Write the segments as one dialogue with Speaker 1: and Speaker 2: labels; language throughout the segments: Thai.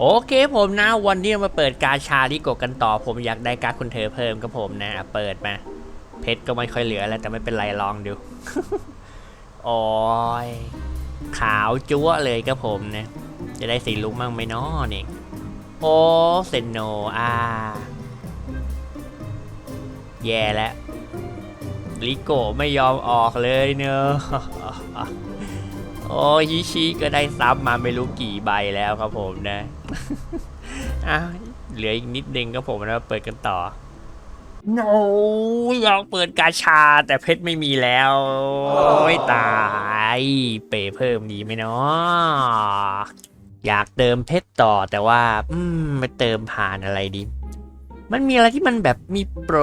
Speaker 1: โอเคผมนะวันนี้มาเปิดการชาลิโกกันต่อ ผมอยากได้การดคุณเธอเพิ่มกับผมนะ เปิดมา เพชรก็ไม่ค่อยเหลือแล้วแต่ไม่เป็นไรลองดูโอ้ยขาวจั๊วเลยกับผมนะจะได้สีลุงมั่งไหมน้อนี่โอ้เซนโนอาแย่แล้วลิโกไม่ยอมออกเลยเนอะ โอ้ฮิชิก็ได้ซับมาไม่รู้กี่ใบแล้วครับผมนะอะเหลืออีกนิดนึงครับผมนะเปิดกันต่อโน้อยากเปิดกาชาแต่เพชรไม่มีแล้วโอ้ยตาย เปย์เพิ่มดีไหมเนาะอยากเติมเพชรต่อแต่ว่า อืมมาเติมผ่านอะไรดี มันมีอะไรที่มันแบบมีโปร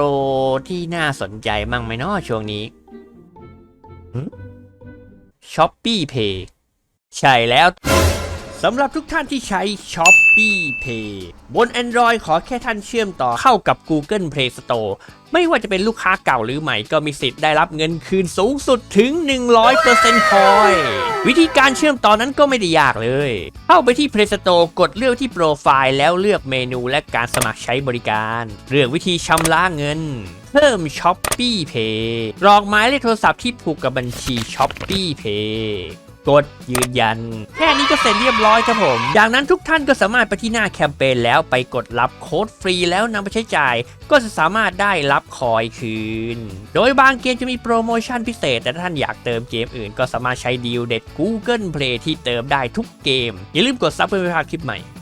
Speaker 1: ที่น่าสนใจมั่งไหมเนาะช่วงนี้ ช้อปปี้เพย์ใช่แล้วสำหรับทุกท่านที่ใช้ s h o p e e Pay บน Android ขอแค่ท่านเชื่อมต่อเข้ากับ Google Play Store ไม่ว่าจะเป็นลูกค้าเก่าหรือใหม่ก็มีสิทธิ์ได้รับเงินคืนสูงสุดถึง 100%คอย วิธีการเชื่อมต่อนั้นก็ไม่ได้ยากเลย เข้าไปที่ Play Store กดเลือกที่โปรไฟล์แล้วเลือกเมนูและการสมัครใช้บริการ เลือกวิธีชำระเงิน เพิ่ม s h o p e e Pay กรอกหมายเลขโทรศัพท์ที่ผูกกับบัญชี s h o p e e Pay กดยืนยัน แค่นี้ก็เสร็จเรียบร้อยครับผม จากนั้นทุกท่านก็สามารถไปที่หน้าแคมเปญแล้วไปกดรับโค้ดฟรีแล้วนำไปใช้จ่าย ก็จะสามารถได้รับคอยคืน โดยบางเกมจะมีโปรโมชั่นพิเศษ แต่ถ้าท่านอยากเติมเกมอื่น ก็สามารถใช้ดีลเด็ด Google Play ที่เติมได้ทุกเกม อย่าลืมกดซับเพื่อไม่พลาดคลิปใหม่